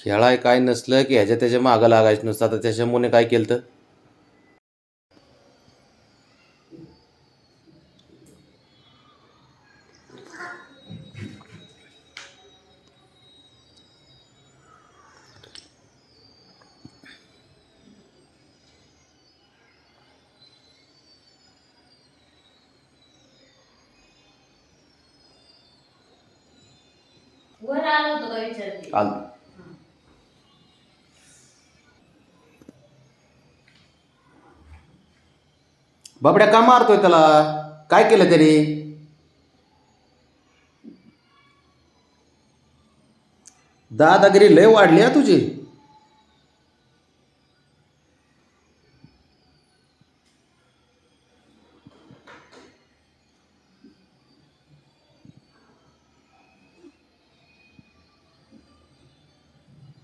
खेळाय काय नसलं की ह्याच्या त्याच्या मागं लागायचं नसतं. आता त्याच्या मुने काय केलं तर वर आलो होतो का विचारते? बाबड्या का मारतोय त्याला? काय केलं त्याने? दादागिरी लय वाढली हा तुझी.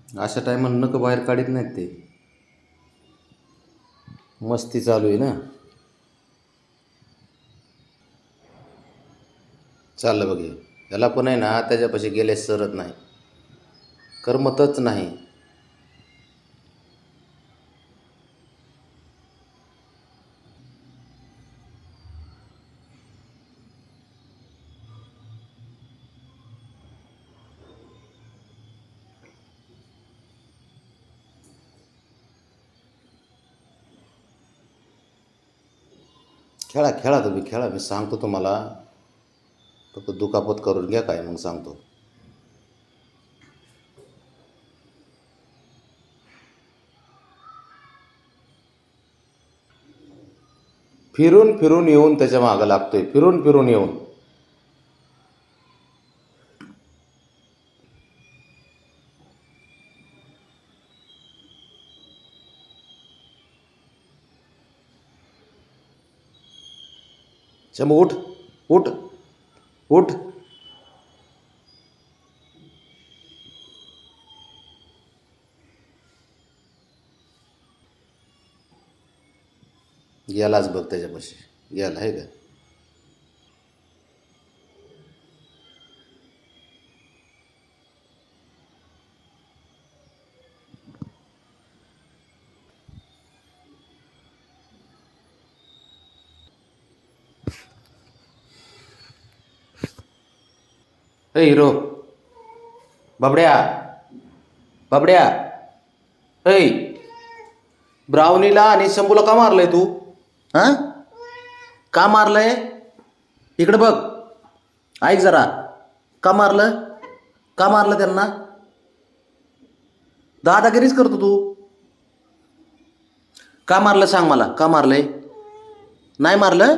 अशा टायमाला नको बाहेर काढत नाहीत ते. मस्ती चालू आहे ना. चाललं बघे याला पण आहे ना त्याच्यापाशी गेले सरत नाही. करमतच नाही. खेळा खेळा तुम्ही खेळा. मी सांगतो तुम्हाला. फक्त दुखापत करून घ्या काय मग सांगतो. फिरून फिरून येऊन त्याच्या मागं लागतोय. फिरून फिरून येऊन. शंभू उठ उठ उठ. गेलाच बघ त्याच्यापाशी. गेला आहे का? ए हिरो. बाबड्या. बाबड्या. ऐ ब्राउनीला आणि शंभूला का मारलंय तू? हां? का मारलंय? इकडं बघ. ऐक जरा. का मारलं? का मारलं त्यांना? दादागिरीच करतो तू. का मारलं सांग मला? का मारलंय? नाही मारलं?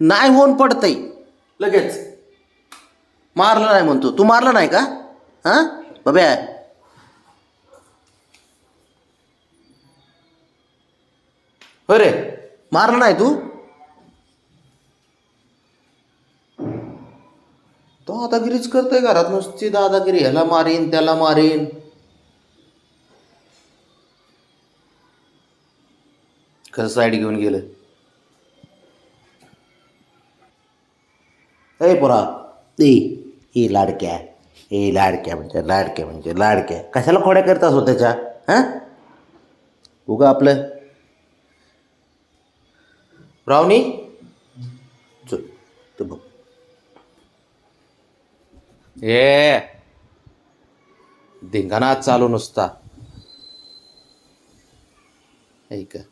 नाही होऊन पडतंय. लगेच. मारलं नाही म्हणतो. तू मारलं नाही का? हां? बब्या होय रे मारलं नाही तू? दादागिरीच करतोय घरात नुसती दादागिरी. ह्याला मारीन त्याला मारीन. कसं साईड घेऊन गेलं. ए पोरा. ए. ए लाडक्या ए लाडक्या म्हणजे लाडक्या म्हणजे लाडक्या कशाला खोड्या करता हो त्याच्या? हां? उगा आपलं. रावणी चल तू बघ. ए धिंगाणा चालू नुसता. ऐका.